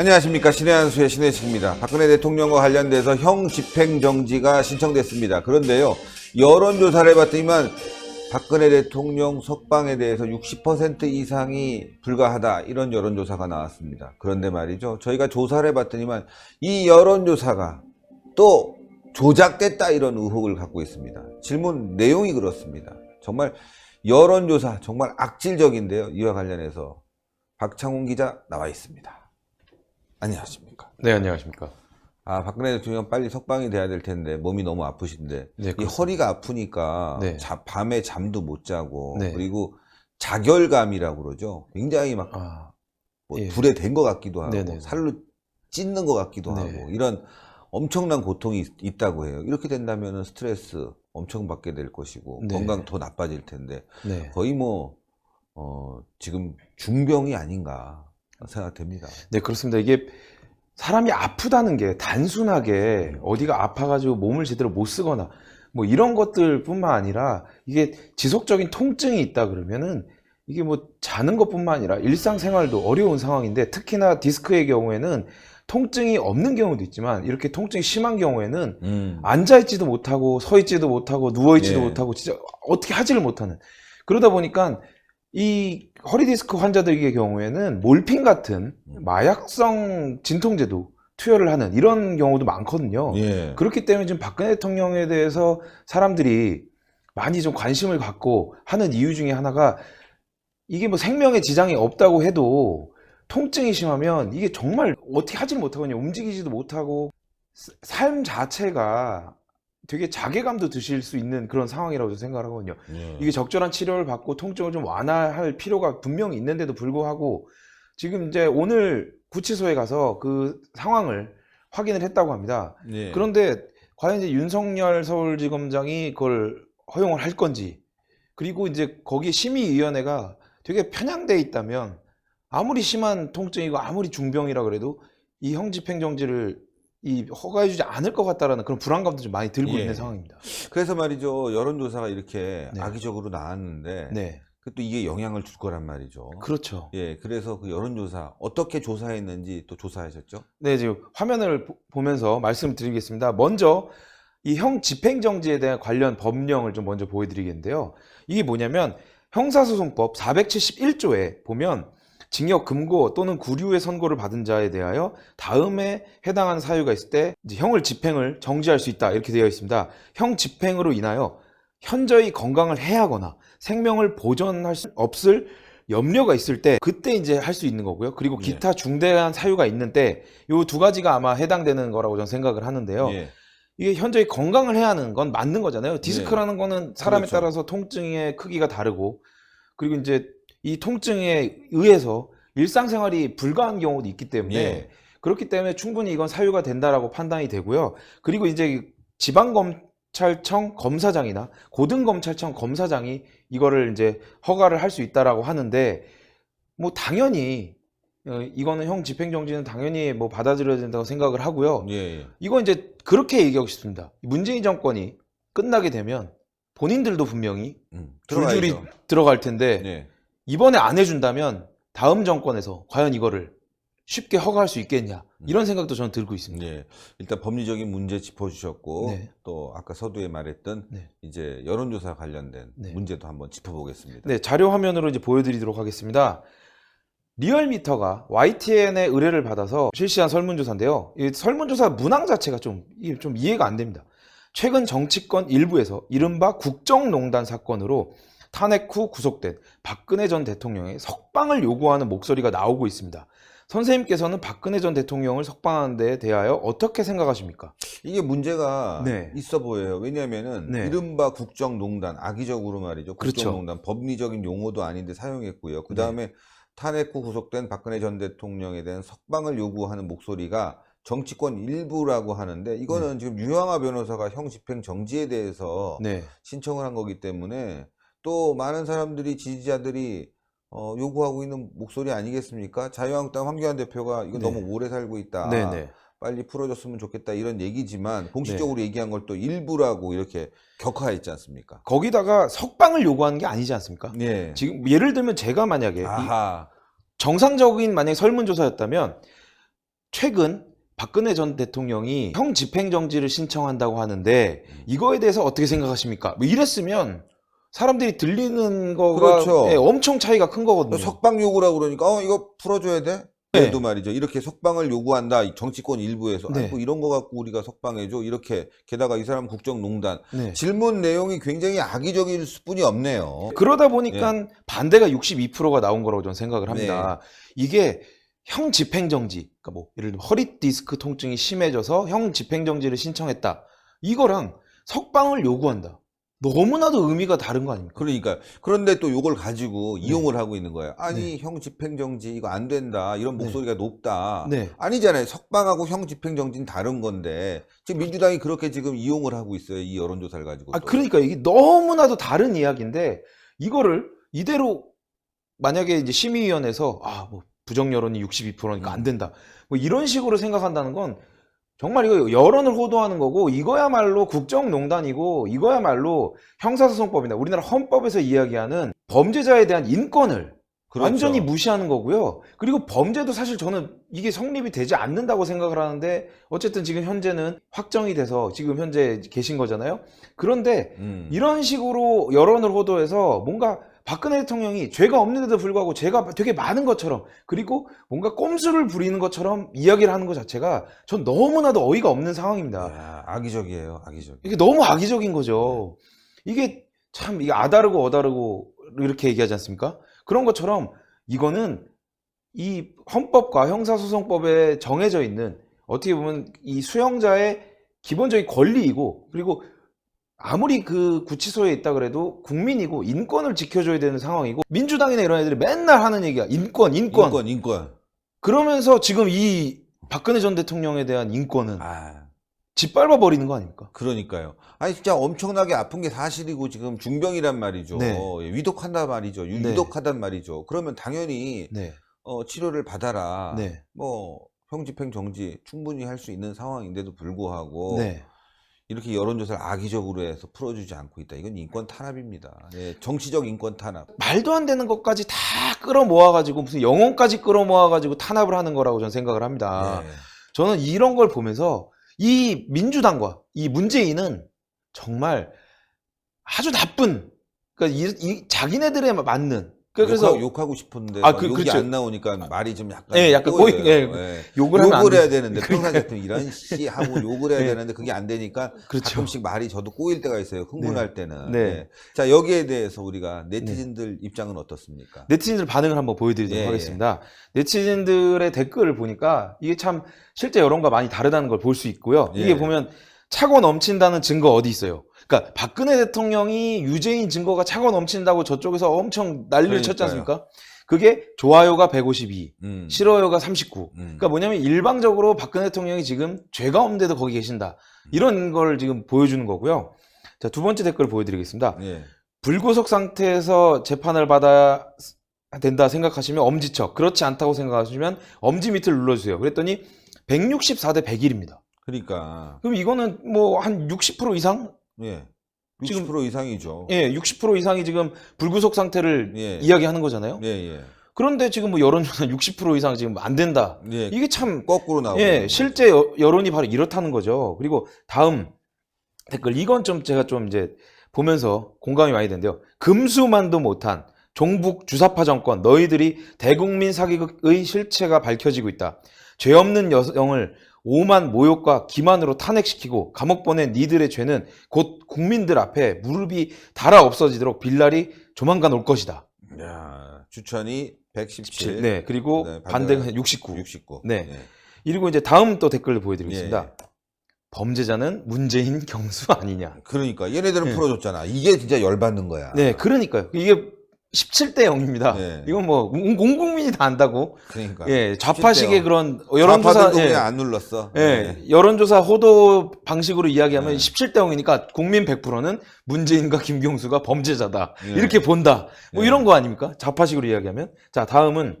안녕하십니까 신의 한수의 신혜식입니다. 박근혜 대통령과 관련돼서 형 집행정지가 신청됐습니다. 그런데요 여론조사를 해봤더니만 박근혜 대통령 석방에 대해서 60% 이상이 불가하다 이런 여론조사가 나왔습니다. 그런데 말이죠 저희가 조사를 해봤더니만 이 여론조사가 또 조작됐다 이런 의혹을 갖고 있습니다. 질문 내용이 그렇습니다. 정말 여론조사 정말 악질적인데요. 이와 관련해서 박창훈 기자 나와 있습니다. 안녕하십니까. 네, 안녕하십니까. 아, 박근혜 대통령 빨리 석방이 돼야 될 텐데 몸이 너무 아프신데 네, 이. 허리가 아프니까 네. 자- 밤에 잠도 못 자고 네. 그리고 자결감이라고 그러죠. 굉장히 막 아, 뭐 예. 불에 댄 것 같기도 하고 네네. 살로 찢는 것 같기도 네. 하고 이런 엄청난 고통이 있- 있다고 해요. 이렇게 된다면 스트레스 엄청 받게 될 것이고 네. 건강 더 나빠질 텐데 네. 거의 뭐 어, 지금 중병이 아닌가 생각됩니다. 네, 그렇습니다. 이게 사람이 아프다는 게 단순하게 어디가 아파가지고 몸을 제대로 못 쓰거나 뭐 이런 것들 뿐만 아니라 이게 지속적인 통증이 있다 그러면은 이게 뭐 자는 것 뿐만 아니라 일상생활도 어려운 상황인데 특히나 디스크의 경우에는 통증이 없는 경우도 있지만 이렇게 통증이 심한 경우에는 음. 앉아있지도 못하고 서있지도 못하고 누워있지도 예. 못하고 진짜 어떻게 하지를 못하는 그러다 보니까 이 허리 디스크 환자들의 경우에는 몰핀 같은 음. 마약성 진통제도 투여를 하는 이런 경우도 많거든요. 예. 그렇기 때문에 지금 박근혜 대통령에 대해서 사람들이 많이 좀 관심을 갖고 하는 이유 중에 하나가 이게 뭐 생명에 지장이 없다고 해도 통증이 심하면 이게 정말 어떻게 못하고 그냥 움직이지도 못하고 스- 삶 자체가 되게 자괴감도 드실 수 있는 그런 상황이라고 생각을 하거든요. 예. 이게 적절한 치료를 받고 통증을 좀 완화할 필요가 분명히 있는데도 불구하고 지금 이제 오늘 구치소에 가서 그 상황을 확인을 했다고 합니다. 예. 그런데 과연 이제 윤석열 서울지검장이 그걸 허용을 할 건지 그리고 이제 거기 심의위원회가 되게 편향돼 있다면 아무리 심한 통증이고 아무리 중병이라 그래도 이 형집행정지를 이 허가해주지 않을 것 같다라는 그런 불안감도 좀 많이 들고 예. 있는 상황입니다. 그래서 말이죠 여론조사가 이렇게 네. 악의적으로 나왔는데 네, 그또 이게 영향을 줄 거란 말이죠. 그렇죠. 예, 그래서 그 여론조사 어떻게 조사했는지 또 조사하셨죠? 네, 지금 화면을 보- 보면서 말씀드리겠습니다. 먼저 이 형 집행정지에 대한 관련 법령을 좀 먼저 보여드리겠는데요. 이게 뭐냐면 형사소송법 471조에 보면 징역 금고 또는 구류의 선고를 받은 자에 대하여 다음에 해당하는 사유가 있을 때 형을 집행을 정지할 수 있다 이렇게 되어 있습니다. 형 집행으로 인하여 현저히 건강을 해하거나 생명을 보존할 수 없을 염려가 있을 때 그때 이제 할 수 있는 거고요. 그리고 예. 기타 중대한 사유가 있는 때 요 두 가지가 아마 해당되는 거라고 저는 생각을 하는데요. 예. 이게 현저히 건강을 해야 하는 건 맞는 거잖아요. 디스크라는 거는 사람에 그렇죠. 따라서 통증의 크기가 다르고 그리고 이제 이 통증에 의해서 일상생활이 불가한 경우도 있기 때문에 예. 그렇기 때문에 충분히 이건 사유가 된다라고 판단이 되고요. 그리고 이제 지방검찰청 검사장이나 고등검찰청 검사장이 이거를 이제 허가를 할 수 있다라고 하는데 뭐 당연히 어, 이거는 형 집행정지는 당연히 뭐 받아들여야 된다고 생각을 하고요. 예, 예. 이거 이제 그렇게 얘기하고 싶습니다. 문재인 정권이 끝나게 되면 본인들도 분명히 음, 줄줄이. 들어갈 텐데 예. 이번에 안 해준다면 다음 정권에서 과연 이거를 쉽게 허가할 수 있겠냐 이런 생각도 저는 들고 있습니다. 예. 일단 법리적인 문제 짚어주셨고 네. 또 아까 서두에 말했던 네. 이제 여론조사 관련된 네. 문제도 한번 짚어보겠습니다. 네, 자료 화면으로 이제 보여드리도록 하겠습니다. 리얼미터가 YTN의 의뢰를 받아서 실시한 설문조사인데요. 이 설문조사 문항 자체가 좀, 좀 이해가 안 됩니다. 최근 정치권 일부에서 이른바 국정농단 사건으로 탄핵 후 구속된 박근혜 전 대통령의 석방을 요구하는 목소리가 나오고 있습니다. 선생님께서는 박근혜 전 대통령을 석방하는 데 대하여 어떻게 생각하십니까? 이게 문제가 네. 있어 보여요. 왜냐하면은 네. 이른바 국정농단 악의적으로 말이죠. 그렇죠. 네. 국정농단 법리적인 용어도 아닌데 사용했고요. 그 다음에 탄핵 후 구속된 박근혜 전 대통령에 대한 석방을 요구하는 목소리가 정치권 일부라고 하는데 이거는 지금 유영아 변호사가 형 집행 정지에 대해서 네, 신청을 한 거기 때문에 또 많은 사람들이 지지자들이 어, 요구하고 있는 목소리 아니겠습니까? 자유한국당 황교안 대표가 이거 네. 너무 오래 살고 있다. 네네. 빨리 풀어줬으면 좋겠다 이런 얘기지만 공식적으로 얘기한 걸 또 일부라고 이렇게 격화했지 않습니까? 거기다가 석방을 요구하는 게 아니지 않습니까? 네. 지금 예를 들면 제가 만약에. 정상적인 만약 설문조사였다면 최근 박근혜 전 대통령이 형 집행정지를 신청한다고 하는데 이거에 대해서 어떻게 생각하십니까? 뭐 이랬으면 사람들이 들리는 거가 그렇죠. 예, 엄청 차이가 큰 거거든요. 석방 요구라고 그러니까 어 이거 풀어줘야 돼? 네. 그래도 말이죠. 이렇게 석방을 요구한다. 이 정치권 일부에서 네. 아이고 이런 거 갖고 우리가 석방해줘. 이렇게 게다가 이 사람 국정농단 네. 질문 내용이 굉장히 악의적일 수뿐이 없네요. 그러다 보니까 반대가 62%가 나온 거라고 저는 생각을 합니다. 이게 형 집행정지, 그러니까 뭐 예를 들면 허리 디스크 통증이 심해져서 형 집행정지를 신청했다. 이거랑 석방을 요구한다. 너무나도 의미가 다른 거 아닙니까? 그러니까 그런데 또 요걸 가지고 네. 이용을 하고 있는 거예요. 아니 형 집행정지 이거 안 된다. 이런 네. 목소리가 높다. 네. 아니잖아요. 석방하고 형 집행정지는 다른 건데 지금 민주당이 그렇게 지금 이용을 하고 있어요. 이 여론조사를 가지고. 아, 또. 그러니까 이게 너무나도 다른 이야기인데 이거를 이대로 만약에 이제 심의위원회에서 아, 뭐 부정 여론이 62%니까 안 된다. 뭐 이런 식으로 생각한다는 건 정말 이거 여론을 호도하는 거고 이거야말로 국정농단이고 이거야말로 형사소송법이나 우리나라 헌법에서 이야기하는 범죄자에 대한 인권을 그렇죠. 완전히 무시하는 거고요. 그리고 범죄도 사실 저는 이게 성립이 되지 않는다고 생각을 하는데 어쨌든 지금 현재는 확정이 돼서 지금 현재 계신 거잖아요. 그런데 음. 이런 식으로 여론을 호도해서 뭔가 박근혜 대통령이 죄가 없는데도 불구하고 죄가 되게 많은 것처럼 그리고 뭔가 꼼수를 부리는 것처럼 이야기를 하는 것 자체가 전 너무나도 어이가 없는 상황입니다. 야, 악의적이에요. 악의적. 이게 너무 악의적인 거죠. 이게 참 이게 아다르고 어다르고 이렇게 얘기하지 않습니까? 그런 것처럼 이거는 이 헌법과 형사소송법에 정해져 있는 어떻게 보면 이 수용자의 기본적인 권리이고 그리고 아무리 그 구치소에 있다 그래도 국민이고 인권을 지켜줘야 되는 상황이고 민주당이나 이런 애들이 맨날 하는 얘기야 인권 인권, 인권, 인권. 그러면서 지금 이 박근혜 전 대통령에 대한 인권은 아, 짓밟아 버리는 거 아닙니까? 그러니까요. 아니 진짜 엄청나게 아픈 게 사실이고 지금 중병이란 말이죠. 네. 예, 위독한단 말이죠. 유- 네. 위독하단 말이죠. 그러면 당연히 네, 어, 치료를 받아라. 네, 뭐 형집행 정지 충분히 할 수 있는 상황인데도 불구하고 네. 이렇게 여론조사를 악의적으로 해서 풀어주지 않고 있다. 이건 인권 탄압입니다. 예, 정치적 인권 탄압. 말도 안 되는 것까지 다 끌어모아가지고 무슨 영혼까지 끌어모아가지고 탄압을 하는 거라고 저는 생각을 합니다. 예. 저는 이런 걸 보면서 이 민주당과 이 문재인은 정말 아주 나쁜 그러니까 이, 이 자기네들에 맞는 그래서 욕하, 욕하고 싶은데 아, 막 그- 욕이 그렇죠. 안 나오니까 말이 좀 약간 예, 약간 꼬여요. 꼬이- 예, 예. 욕을 하면 안 해야. 되는데 평상시에 이런 씨 하고 욕을 해야 예. 되는데 그게 안 되니까 그렇죠. 가끔씩 말이 저도 꼬일 때가 있어요. 흥분할 때는. 네. 예. 자 여기에 대해서 우리가 네티즌들 입장은 어떻습니까? 네티즌들 반응을 한번 보여드리도록 예, 하겠습니다. 네티즌들의 댓글을 보니까 이게 참 실제 여론과 많이 다르다는 걸 볼 수 있고요. 이게 예. 보면 차고 넘친다는 증거 어디 있어요? 그러니까 박근혜 대통령이 유죄인 증거가 차고 넘친다고 저쪽에서 엄청 난리를 쳤지. 않습니까? 그게 좋아요가 152, 음. 싫어요가 39. 음. 그러니까 뭐냐면 일방적으로 박근혜 대통령이 지금 죄가 없는데도 거기 계신다. 이런 걸 지금 보여주는 거고요. 자, 두 번째 댓글 보여드리겠습니다. 예. 불구속 상태에서 재판을 받아야 된다 생각하시면 엄지척, 그렇지 않다고 생각하시면 엄지 밑을 눌러주세요. 그랬더니 164대 101입니다. 그러니까 그럼 이거는 뭐 한 60% 이상? 예. 지금- 60% 이상이죠. 예, 60% 이상이 지금 불구속 상태를 예. 이야기하는 거잖아요. 예, 예. 그런데 지금 뭐 여론조사 60% 이상 지금 안 된다. 예. 이게 참 거꾸로 나오고. 예, 실제 여, 여론이 바로 이렇다는 거죠. 그리고 다음 댓글 이건 좀 제가 좀 이제 보면서 공감이 많이 된대요. 금수만도 못한 종북 주사파 정권 너희들이 대국민 사기극의 실체가 밝혀지고 있다. 죄 없는 여성을 오만 모욕과 기만으로 탄핵시키고 감옥 보낸 니들의 죄는 곧 국민들 앞에 무릎이 달아 없어지도록 빌날이 조만간 올 것이다. 야, 추천이 117. 네, 그리고 네, 반대가 반대가 69. 69. 네. 예. 그리고 이제 다음 또 댓글을 보여드리겠습니다. 예. 범죄자는 문재인 경수 아니냐. 그러니까 얘네들은 예. 풀어줬잖아. 이게 진짜 열받는 거야. 네, 그러니까요. 이게 17대 0입니다. 네. 이건 뭐 온 국민이 다 안다고. 그러니까. 예, 좌파식의 17대 그런 여론조사 좌파들도 예, 그냥 안 눌렀어. 예, 네. 여론조사 호도 방식으로 이야기하면 네. 17대 0이니까 국민 100%는 문재인과 김경수가 범죄자다. 네. 이렇게 본다. 뭐 네. 이런 거 아닙니까? 좌파식으로 이야기하면. 자, 다음은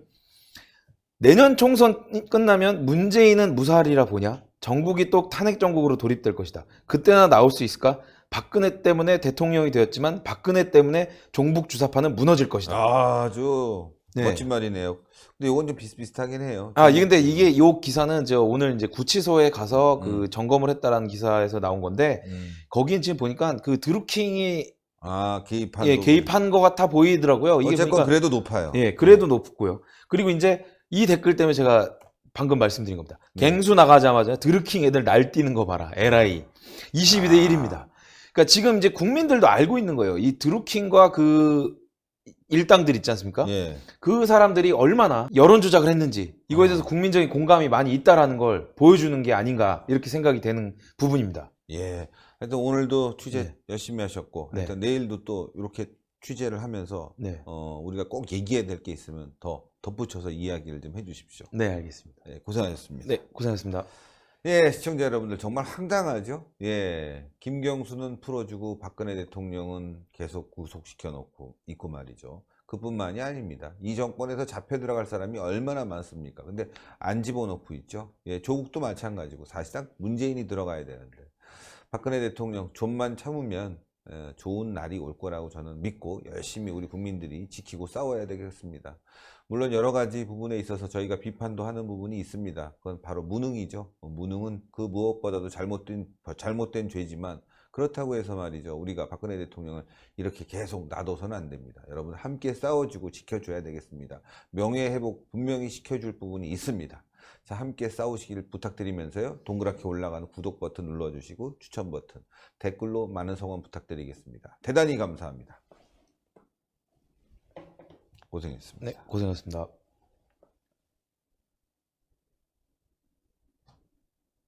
내년 총선이 끝나면 문재인은 무사하리라 보냐? 전국이 또 탄핵 정국으로 돌입될 것이다. 그때나 나올 수 있을까? 박근혜 때문에 대통령이 되었지만 박근혜 때문에 종북 주사파는 무너질 것이다. 아주 네. 멋진 말이네요. 근데 이건 좀 비슷비슷하긴 해요. 아, 이 근데 이게 요 기사는 저 오늘 이제 구치소에 가서 그 음. 점검을 했다라는 기사에서 나온 건데 음. 거긴 지금 보니까 그 드루킹이 아 개입한 예. 개입한 것 같아 보이더라고요. 이게 어쨌건 보니까 그래도 높아요. 예, 그래도 높고요. 그리고 이제 이 댓글 때문에 제가 방금 말씀드린 겁니다. 네. 갱수 나가자마자 드루킹 애들 날뛰는 거 봐라. LI. 22대 1입니다. 그러니까 지금 이제 국민들도 알고 있는 거예요. 이 드루킹과 그 일당들 있지 않습니까? 예. 그 사람들이 얼마나 여론 조작을 했는지 이거에 아. 대해서 국민적인 공감이 많이 있다라는 걸 보여주는 게 아닌가 이렇게 생각이 되는 부분입니다. 예. 하여튼 오늘도 취재 네. 열심히 하셨고, 네. 하여튼 내일도 또 이렇게 취재를 하면서 네. 어, 우리가 꼭 얘기해야 될 게 있으면 더 덧붙여서 이야기를 좀 해주십시오. 네, 알겠습니다. 예, 고생하셨습니다. 네, 고생하셨습니다. 예, 시청자 여러분들 정말 황당하죠? 예. 김경수는 풀어주고 박근혜 대통령은 계속 구속시켜 놓고 있고 말이죠. 그뿐만이 아닙니다. 이 정권에서 잡혀 들어갈 사람이 얼마나 많습니까? 근데 안 집어넣고 있죠. 예, 조국도 마찬가지고 사실상 문재인이 들어가야 되는데 박근혜 대통령 좀만 참으면 예, 좋은 날이 올 거라고 저는 믿고 열심히 우리 국민들이 지키고 싸워야 되겠습니다. 물론 여러 가지 부분에 있어서 저희가 비판도 하는 부분이 있습니다. 그건 바로 무능이죠. 어, 무능은 그 무엇보다도 잘못된 잘못된 죄지만 그렇다고 해서 말이죠. 우리가 박근혜 대통령을 이렇게 계속 놔둬서는 안 됩니다. 여러분 함께 싸워주고 지켜줘야 되겠습니다. 명예 회복 분명히 시켜줄 부분이 있습니다. 자, 함께 싸우시길 부탁드리면서요. 동그랗게 올라가는 구독 버튼 눌러주시고 추천 버튼, 댓글로 많은 성원 부탁드리겠습니다. 대단히 감사합니다. 고생했습니다. 네, 고생하셨습니다.